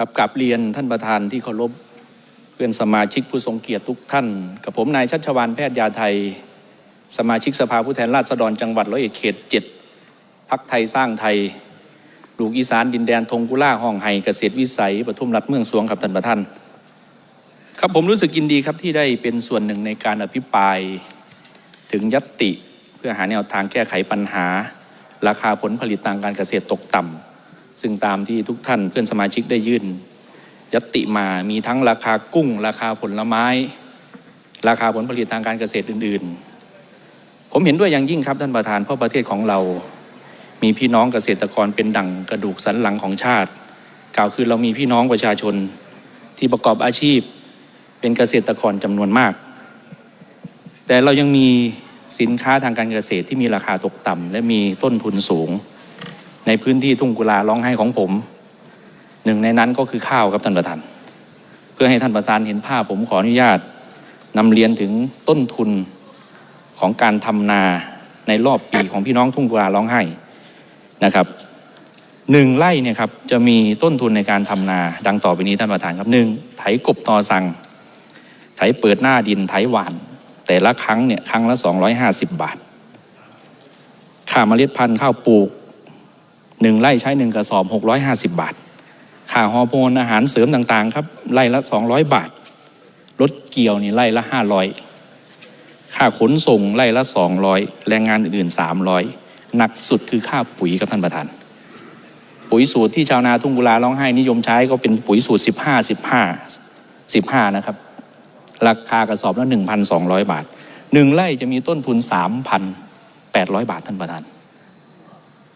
ครับกลับเรียนท่านประธานที่เคารพเพื่อนสมาชิกผู้ทรงเกียรติทุกท่าน กับผมนายชัชวานแพทย์ยาไทย สมาชิกสภาผู้แทนราษฎรจังหวัดร้อยเอ็ดเขตเจ็ดพักไทยสร้างไทยลูกอีสานดินแดนทงกุล่าห้องไห้เกษตรวิสัยปทุมรัฐเมืองสวงครับท่านประธานครับผมรู้สึกยินดีครับที่ได้เป็นส่วนหนึ่งในการอภิปรายถึงยัตติ เพื่อหาแนวทางแก้ไขปัญหา ราคาผลผลิตทางการเกษตรตกต่ำ ซึ่งตามที่ทุกท่านเพื่อนสมาชิกได้ยื่นยัตติมามีทั้งราคากุ้ง ราคาผลไม้ ราคาผลผลิตทางการเกษตรอื่น ๆ ผมเห็นด้วยอย่างยิ่งครับท่านประธานเพราะประเทศของเรา มีพี่น้องเกษตรกรเป็นดั่งกระดูกสันหลังของชาติ กล่าวคือเรามีพี่น้องประชาชนที่ประกอบอาชีพ เป็นเกษตรกรจำนวนมาก แต่เรายังมีสินค้าทางการเกษตรที่มีราคาตกต่ำและมีต้นทุนสูง ในพื้นที่ทุ่งกุลาร้องไห้ของผม หนึ่งในนั้นก็คือข้าวครับท่านประธาน เพื่อให้ท่านประธานเห็นภาพผมขออนุญาตนำเรียนถึงต้นทุนของการทำนาในรอบปีของพี่น้องทุ่งกุลาร้องไห้นะครับหนึ่งไร่เนี่ยครับจะมีต้นทุนในการทำนา ดังต่อไปนี้ท่านประธานครับหนึ่งไถกบตอสังไถเปิดหน้าดินไถหวาน แต่ละครั้งเนี่ยครั้งละ 250 บาทค่าเมล็ดพันธุ์ข้าวปลูก หนึ่งไร่ใช้หนึ่งกระสอบ650บาทค่าฮอร์โมนอาหารเสริมต่างๆ ครับไร่ละ200บาทรถเกี่ยวนี่ไร่ละ500ค่าขนส่งไร่ละ200แรงงานอื่นๆ300หนักสุดคือค่าปุ๋ยครับท่านประธาน ปุ๋ยสูตรที่ชาวนาทุ่งกุลาร้องไห้นิยมใช้ก็เป็นปุ๋ยสูตร15 15 15นะครับ ราคากระสอบละ1,200บาทหนึ่งไร่จะมีต้นทุน3,800บาทท่านประธาน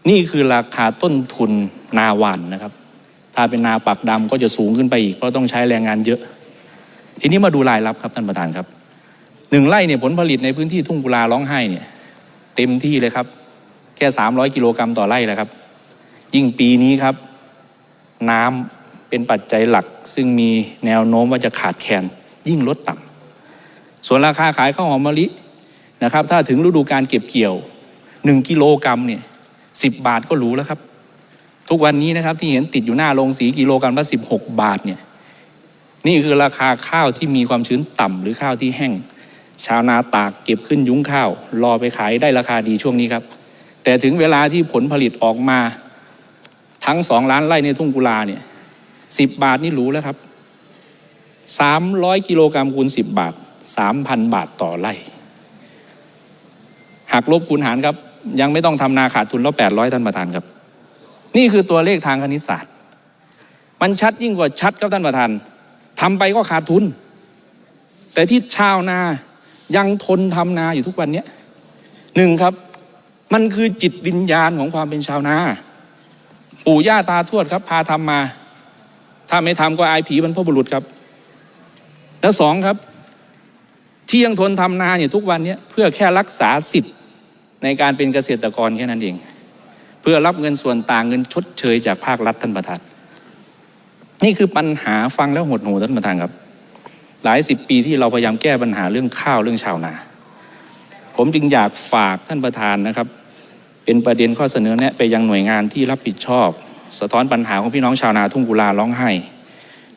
นี่คือราคาต้นทุนนาหวันนะครับ ถ้าเป็นนาปักดำก็จะสูงขึ้นไปอีก เพราะต้องใช้แรงงานเยอะ ทีนี้มาดูรายรับครับท่านประธานครับหนึ่งไร่เนี่ยผลผลิตในพื้นที่ทุ่งกุลาร้องไห้เนี่ยเต็มที่เลยครับ แค่ 300 กิโลกรัมต่อไร่แล้วครับ ยิ่งปีนี้ครับ น้ำเป็นปัจจัยหลัก ซึ่งมีแนวโน้มว่าจะขาดแคลนยิ่งลดต่ำส่วนราคาขายข้าวหอมมะลินะครับ ถ้าถึงฤดูการเก็บเกี่ยว 1 กิโลกรัมเนี่ย สิบบาทก็รู้แล้วครับ ทุกวันนี้นะครับที่เห็นติดอยู่หน้าโรงสีกิโลกรัมละ16บหกบาทเนี่ยนี่คือราคาข้าวที่มีความชื้นต่ำหรือข้าวที่แห้ง ชาวนาตากเก็บขึ้นยุ้งข้าว รอไปขายได้ราคาดีช่วงนี้ครับ แต่ถึงเวลาที่ผลผลิตออกมา ทั้งสองล้านไร่ในทุ่งกุลาเนี่ยสิบบาทนี่รู้แล้วครับสามร้อยกิโลกรัมคูณสิบบาทสามพันบาทต่อไร่หักลบคูณหารครับ ยังไม่ต้องทำนาขาดทุนแล้วแปดร้อยท่านประธานครับ นี่คือตัวเลขทางคณิตศาสตร์ มันชัดยิ่งกว่าชัดครับท่านประธานทำไปก็ขาดทุน แต่ที่ชาวนายังทนทำนาอยู่ทุกวันเนี้ยหนึ่งครับ มันคือจิตวิญญาณของความเป็นชาวนาปู่ย่าตาทวดครับ พาทำมา ถ้าไม่ทำก็อายผีบรรพบุรุษครับ แล้วสองครับ ที่ยังทนทำนาเนี่ทุกวันเนี้ยเพื่อแค่รักษาสิทธิ์ ในการเป็นเกษตรกรแค่นั้นเอง เพื่อรับเงินส่วนต่างเงินชดเชยจากภาครัฐท่านประธานนี่คือปัญหาฟังแล้วหดหูท่านประธานครับ หลายสิบปีที่เราพยายามแก้ปัญหาเรื่องข้าวเรื่องชาวนา ผมจึงอยากฝากท่านประธานนะครับ เป็นประเด็นข้อเสนอแนะไปยังหน่วยงานที่รับผิดชอบ สะท้อนปัญหาของพี่น้องชาวนาทุ่งกุลาร้องไห้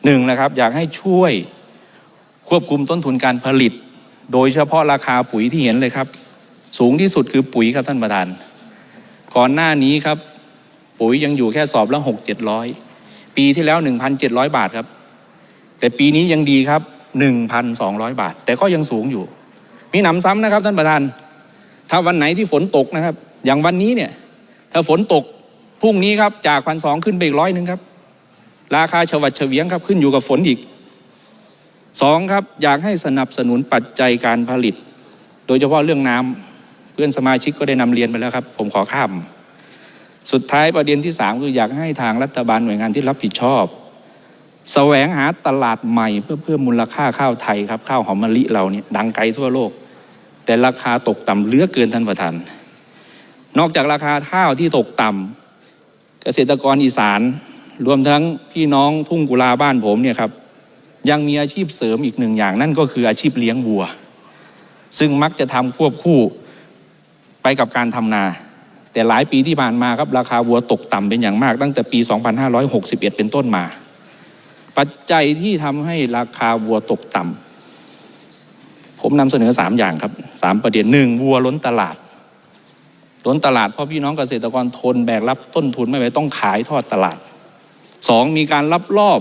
หนึ่งนะครับอยากให้ช่วยควบคุมต้นทุนการผลิต โดยเฉพาะราคาปุ๋ยที่เห็นเลยครับ สูงที่สุดคือปุ๋ยครับท่านประธาน ก่อนหน้านี้ครับ ปุ๋ยยังอยู่แค่สอบละหกเจ็ดร้อยปีที่แล้วหนึ่งพันเจ็ดร้อยบาทครับ แต่ปีนี้ยังดีครับหนึ่งพันสองร้อยบาท แต่ก็ยังสูงอยู่ มีหนำซ้ำนะครับท่านประธาน ถ้าวันไหนที่ฝนตกนะครับ อย่างวันนี้เนี่ย ถ้าฝนตกพรุ่งนี้ครับจากพันสองขึ้นไปอีกร้อยหนึ่งครับ ราคาฉวัดเฉวียงครับขึ้นอยู่กับฝนอีกสองครับอยากให้สนับสนุนปัจจัยการผลิต โดยเฉพาะเรื่องน้ำ พื่อนสมาชิกก็ได้นำเรียนไปแล้วครับ ผมขอข้าม สุดท้ายประเด็นที่สามคืออยากให้ทางรัฐบาลหน่วยงานที่รับผิดชอบแสวงหาตลาดใหม่เพื่อเพิ่มมูลค่าข้าวไทยครับข้าวหอมมะลิเราเนี่ยดังไกลทั่วโลก แต่ราคาตกต่ำเหลือเกินท่านประธานนอกจากราคาข้าวที่ตกต่ำเกษตรกรอีสาน รวมทั้งพี่น้องทุ่งกุลาบ้านผมเนี่ยครับยังมีอาชีพเสริมอีกหนึ่งอย่างนั่นก็คืออาชีพเลี้ยงวัว ซึ่งมักจะทำควบคู่ ไปกับการทำนา แต่หลายปีที่ผ่านมาครับราคาวัวตกต่ำเป็นอย่างมาก ตั้งแต่ปี 2561 เป็นต้นมา ปัจจัยที่ทำให้ราคาวัวตกต่ำผมนำเสนอสามอย่างครับสามประเด็นหนึ่งวัวล้นตลาด ล้นตลาดเพราะพี่น้องเกษตรกรทนแบกรับต้นทุนไม่ไหวต้องขายทอดตลาดสองมีการลับลอบ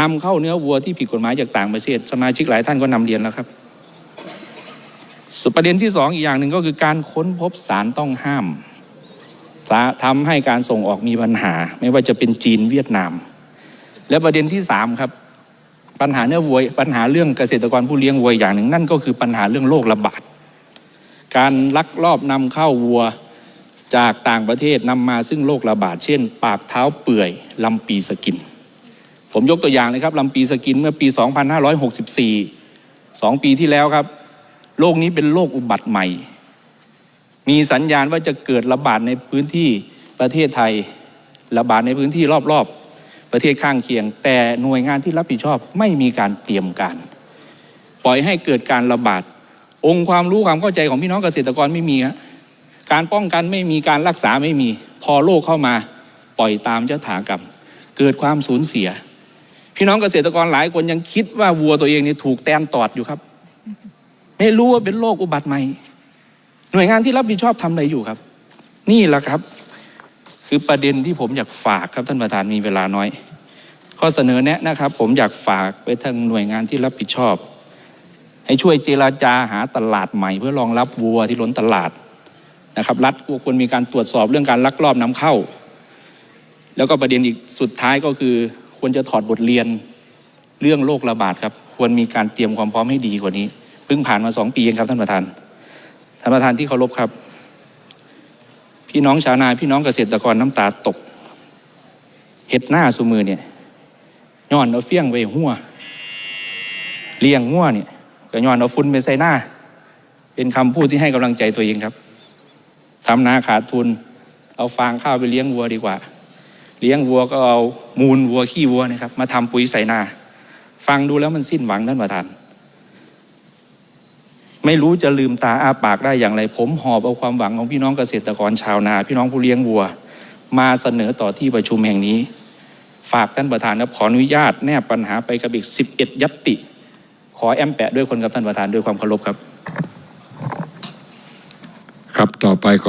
นำเข้าเนื้อวัวที่ผิดกฎหมายจากต่างประเทศสมาชิกหลายท่านก็นำเรียนแล้วครับ สุดประเด็นที่สองอีกอย่างหนึ่งก็คือการค้นพบสารต้องห้ามสาทำให้การส่งออกมีปัญหา ไม่ว่าจะเป็นจีนเวียดนาม และประเด็นที่สามครับปัญหาเนื้อวัวปัญหาเรื่องเกษตรกรผู้เลี้ยงวัวอย่างหนึ่งนั่นก็คือปัญหาเรื่องโรคระบาดการลักลอบนำเข้าวัวจากต่างประเทศนำมาซึ่งโรคระบาดเช่น ปากเท้าเปื่อยลำปีสกิน ผมยกตัวอย่างเลยครับลำปีสกินเมื่อปี 2564สองปีที่แล้วครับ โรคนี้เป็นโรคอุบัติใหม่ มีสัญญาณว่าจะเกิดระบาดในพื้นที่ประเทศไทย ระบาดในพื้นที่รอบๆ ประเทศข้างเคียง แต่หน่วยงานที่รับผิดชอบไม่มีการเตรียมการ ปล่อยให้เกิดการระบาด องค์ความรู้ความเข้าใจของพี่น้องเกษตรกรไม่มีฮะการป้องกันไม่มีการรักษาไม่มี พอโรคเข้ามาปล่อยตามยถากรรม เกิดความสูญเสีย พี่น้องเกษตรกรหลายคนยังคิดว่าวัวตัวเองนี่ถูกแตนตอดอยู่ครับ ไม่รู้ว่าเป็นโรคอุบัติใหม่ หน่วยงานที่รับผิดชอบทำอะไรอยู่ครับ นี่แหละครับ คือประเด็นที่ผมอยากฝากครับท่านประธานมีเวลาน้อย ข้อเสนอแนะนะครับ ผมอยากฝากไปทางหน่วยงานที่รับผิดชอบ ให้ช่วยเจราจาหาตลาดใหม่ เพื่อรองรับวัวที่ล้นตลาดนะครับ รัฐควรมีการตรวจสอบเรื่องการลักลอบนำเข้า แล้วก็ประเด็นอีกสุดท้ายก็คือ ควรจะถอดบทเรียนเรื่องโรคระบาดครับ ควรมีการเตรียมความพร้อมให้ดีกว่านี้ เพิ่งผ่านมาสองปีเองครับท่านประธาน ท่านประธานที่เคารพครับ พี่น้องชาวนาพี่น้องเกษตรกรน้ำตาตก เห็ดหน้าสุมือเนี่ยย้อนเอาเฟี้ยงไปหัวเลี้ยงหัวเนี่ยก็ย้อนเอาฟุ้นไปใส่หน้า เป็นคำพูดที่ให้กำลังใจตัวเองครับทำนาขาดทุน เอาฟางข้าวไปเลี้ยงวัวดีกว่า เลี้ยงวัวก็เอามูลวัวขี้วัวนะครับ มาทำปุ๋ยใส่นา ฟังดูแล้วมันสิ้นหวังท่านประธาน ไม่รู้จะลืมตาอ้าปากได้อย่างไร ผมหอบเอาความหวังของพี่น้องเกษตรกรชาวนา พี่น้องผู้เลี้ยงวัว มาเสนอต่อที่ประชุมแห่งนี้ ฝากท่านประธานนะขออนุญาตแนบปัญหาไปกับอีก 11 ยัตติ ขอแอมแปะด้วยคนกับท่านประธานด้วยความเคารพครับ ครับต่อไปขอ